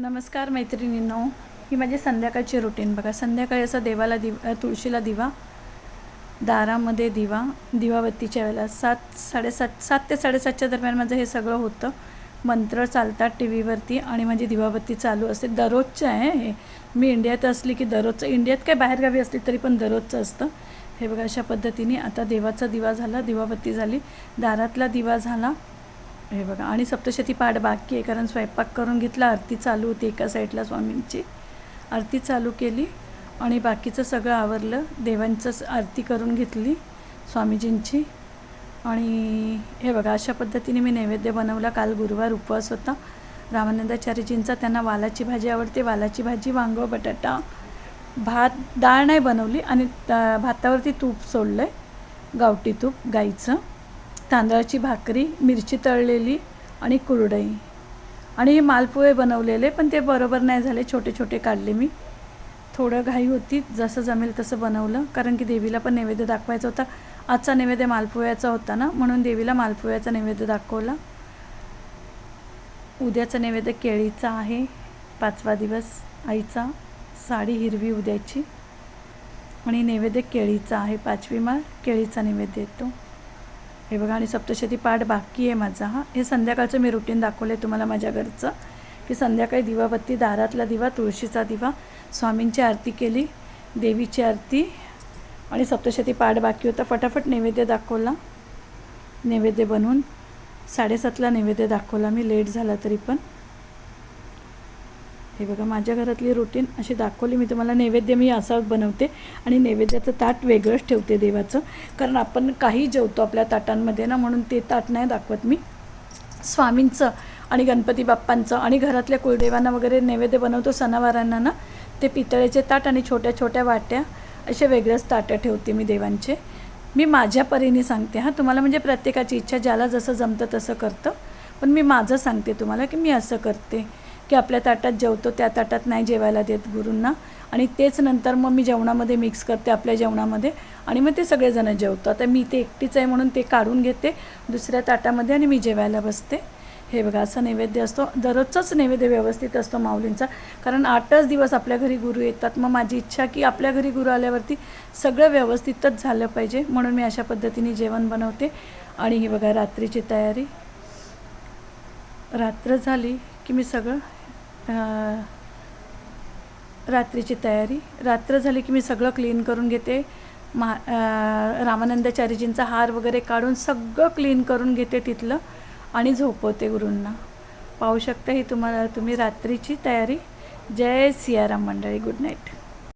नमस्कार मैत्रिणींनो ही माझी संध्याकाळची रुटीन बघा संध्याकाळी असं देवाला दिव तुळशीला दिवा दारामध्ये दिवा दिवाबत्तीच्या वेळेला सात साडेसात सात ते साडेसातच्या दरम्यान माझं हे सगळं होतं. मंत्र चालतात टी व्हीवरती आणि माझी दिवाबत्ती चालू असते. दररोजचं आहे हे. मी इंडियात असली की दररोजचं इंडियात काय बाहेरगावी असली तरी पण दररोजचं असतं. हे बघा अशा पद्धतीने आता देवाचा दिवा झाला दिवाबत्ती झाली. दारातला दिवा झाला. हे बघा. आणि सप्तशती पाठ बाकी आहे कारण स्वयंपाक करून घेतला आरती चालू होती एका साईडला स्वामींची. आरती चालू केली आणि बाकीचं सगळं आवरलं. देवांचं आरती करून घेतली स्वामीजींची. आणि हे बघा अशा पद्धतीने मी नैवेद्य बनवला. काल गुरुवार उपवास होता. रामानंदाचार्यजींचा त्यांना वालाची भाजी आवडते. वालाची भाजी वांगं बटाटा भात डाळ नाही बनवली. आणि भातावरती तूप सोडलं आहे गावठी तूप गाईचं. तांदळाची भाकरी मिरची तळलेली आणि कुरडई. आणि हे मालपुवे बनवलेले पण ते बरोबर नाही झाले छोटे छोटे काढले मी. थोडं घाई होती जसं जमेल तसं बनवलं कारण की देवीला पण नैवेद्य दाखवायचा होता. आजचा नैवेद्य मालपुव्याचा होता ना म्हणून देवीला मालपुव्याचा नैवेद्य दाखवला. उद्याचा नैवेद्य केळीचा आहे पाचवा दिवस आईचा साडी हिरवी उद्याची. आणि नैवेद्य केळीचा आहे पाचवी माळ केळीचा नैवेद्य येतो. हे बघा आणि सप्तशती पाठ बाकी आहे माझा हा. हे संध्याकाळचं मी रुटीन दाखवलं आहे तुम्हाला माझ्या घरचं की संध्याकाळी दिवाबत्ती दारातला दिवा तुळशीचा दिवा स्वामींची आरती केली देवीची आरती आणि सप्तशती पाठ बाकी होता. फटाफट नैवेद्य दाखवला नैवेद्य बनवून साडेसातला नैवेद्य दाखवला मी. लेट झाला तरी पण. हे बघा माझ्या घरातली रुटीन अशी दाखवली. मी तुम्हाला नैवेद्य मी असा बनवते आणि नैवेद्याचं ताट वेगळंच ठेवते देवाचं. कारण आपण काही जेवतो आपल्या ताटांमध्ये ना म्हणून ते ताट नाही दाखवत मी. स्वामींचं आणि गणपती बाप्पांचं आणि घरातल्या कुलदेवांना वगैरे नैवेद्य बनवतो सणावारांना ना ते पितळेचे ताट आणि छोट्या छोट्या वाट्या असे वेगळ्याच ताटं ठेवते मी देवांचे. मी माझ्या परीने सांगते हां. तुम्हाला म्हणजे प्रत्येकाची इच्छा ज्याला जसं जमतं तसं करतं. पण मी माझं सांगते तुम्हाला की मी असं करते. की आपल्या ताटात जेवतो त्या ताटात नाही जेवायला देत गुरूंना. आणि तेच नंतर मग मी जेवणामध्ये मिक्स करते आपल्या जेवणामध्ये आणि मग ते सगळेजण जेवतो. आता मी ते एकटीच आहे म्हणून ते काढून घेते दुसऱ्या ताटामध्ये आणि मी जेवायला बसते. हे बघा असं नैवेद्य असतो. दररोजचाच नैवेद्य व्यवस्थित असतो माऊलींचा. कारण आठच दिवस आपल्या घरी गुरु येतात. मग माझी इच्छा की आपल्या घरी गुरु आल्यावरती सगळं व्यवस्थितच झालं पाहिजे. म्हणून मी अशा पद्धतीने जेवण बनवते. आणि ही बघा रात्रीची तयारी. रात्र झाली की मी सगळं रात्रीची तयारी. रात्र झाली की मी सगळं क्लीन करून घेते. मा रामानंदाचार्यजींचा हार वगैरे काढून सगळं क्लीन करून घेते तिथलं आणि झोपवते गुरूंना. पाहू शकता ही तुम्हाला तुम्ही रात्रीची तयारी. जय सियाराम मंडळी गुड नाईट